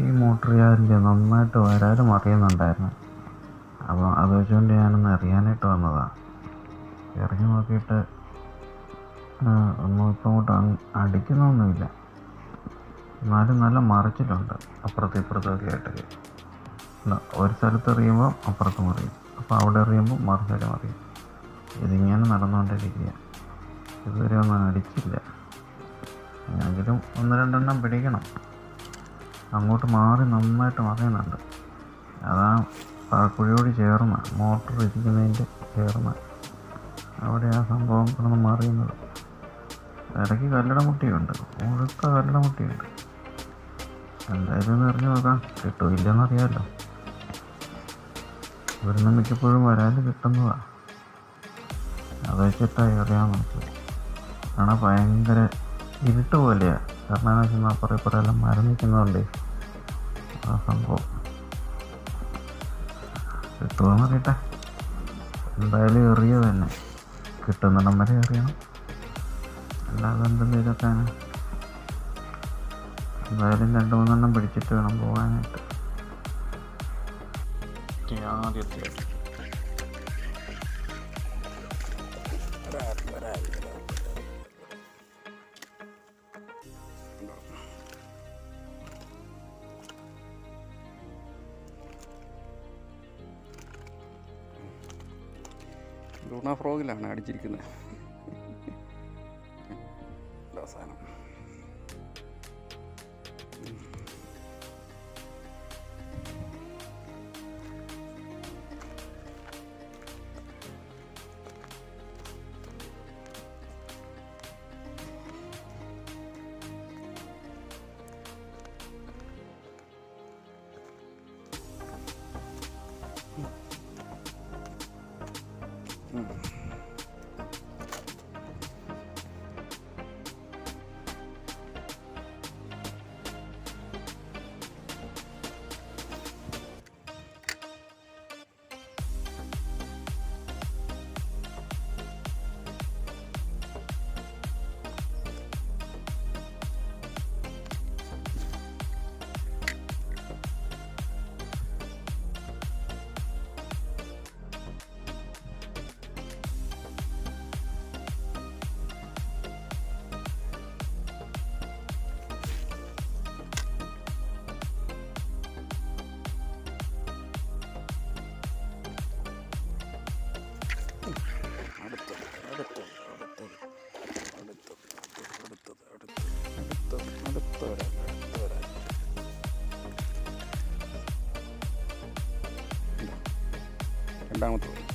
ഈ motor charge നന്നായിട്ട് വരാതെ മറിയുന്നുണ്ടായിരുന്നു. അപ്പോൾ അത് വെച്ചുകൊണ്ട് ഞാനൊന്ന് അറിയാനായിട്ട് വന്നതാണ് ഇറങ്ങി നോക്കിയിട്ട് ഒന്നും ഇപ്പം അങ്ങോട്ട് അടിക്കുന്നൊന്നുമില്ല. എന്നാലും നല്ല മറിച്ചിലുണ്ട് അപ്പുറത്തും ഇപ്പുറത്തൊക്കെ ഉണ്ടോ? ഒരു സ്ഥലത്ത് എറിയുമ്പോൾ അപ്പുറത്ത് മറിയും. അപ്പോൾ അവിടെ എറിയുമ്പോൾ മറിച്ചാലും അറിയും ഇതിങ്ങനെ നടന്നുകൊണ്ടിരിക്കുക. ഇതുവരെ ഒന്നും അടിച്ചില്ല. എങ്കിലും ഒന്ന് രണ്ടെണ്ണം പിടിക്കണം. അങ്ങോട്ട് മാറി നന്നായിട്ട് മറിയുന്നുണ്ട്. അതാ കുഴിയോട് ചേർന്ന് മോട്ടർ ഇരിക്കുന്നതിന്റെ ചേർന്ന്. അവിടെ ആ സംഭവം കിടന്ന് മറിയുന്നത്. ഇടയ്ക്ക് കല്ലട മുട്ടിയുണ്ട് മുഴുത്ത കല്ലട മുട്ടിയുണ്ട് എന്തായാലും ഒന്ന് എറിഞ്ഞു നോക്കാം. കിട്ടുമോ ഇല്ലെന്നറിയാമല്ലോ. ഇവിടുന്ന് മിക്കപ്പോഴും വരാതെ കിട്ടുന്നതാണ് അത് വെച്ചിട്ടായി അറിയാൻ നോക്കി ആണ് ഭയങ്കര ഇരുട്ട് പോലെയാണ് കാരണം എന്ന് വെച്ചാൽ കുറേ കുറേ എല്ലാം മരം ആ സംഭവം. കിട്ടുമെന്ന് അറിയട്ടെ. എന്തായാലും എറിയ തന്നെ. കിട്ടുന്നിടം വരെ എറിയണം. അല്ലാതെ എന്തെങ്കിലുമൊക്കെ എന്തായാലും രണ്ട് മൂന്നെണ്ണം പിടിച്ചിട്ട് വേണം പോകാനായിട്ട്. ആദ്യത്തെ. ലൂണ ഫ്രോഗിലാണ് അടിച്ചിരിക്കുന്നത്. Mm. രണ്ടാമത്തെ വരി.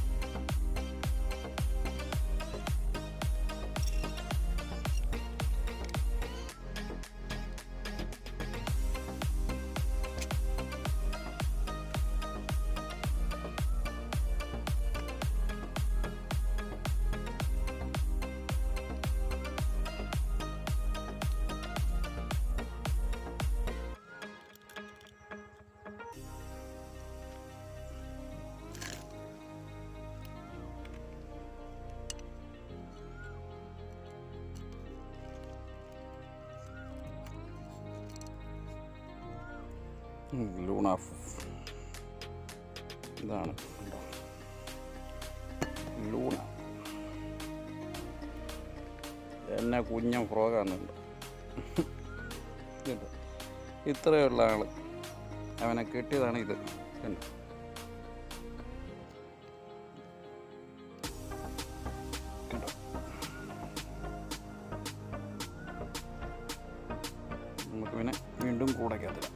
ഉം, ലൂണ ഇതാണ്? ലൂണ. എന്നെ കുഞ്ഞൻ ഫ്രോഗാന്നുണ്ട് കേട്ടോ ഇത്രയുള്ള ആൾ അവനെ കിട്ടിയതാണ് ഇത്? നമുക്ക് പിന്നെ വീണ്ടും കൂടക്കത്തില്ല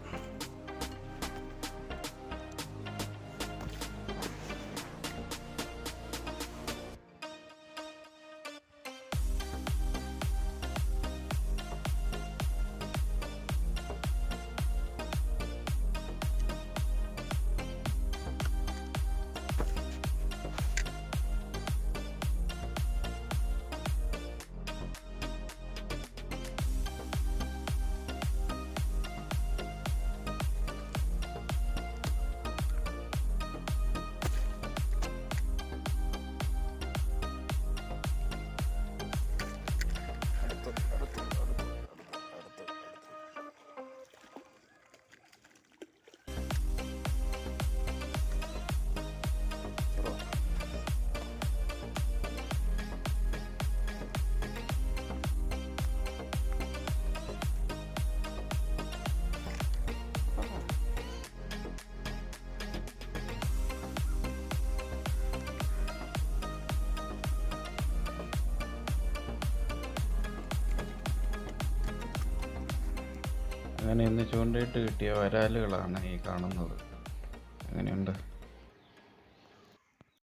അങ്ങനെ ഇന്ന് ചൂണ്ടയിട്ട് കിട്ടിയ വരാലുകളാണ് ഈ കാണുന്നത്. എങ്ങനെയുണ്ട്?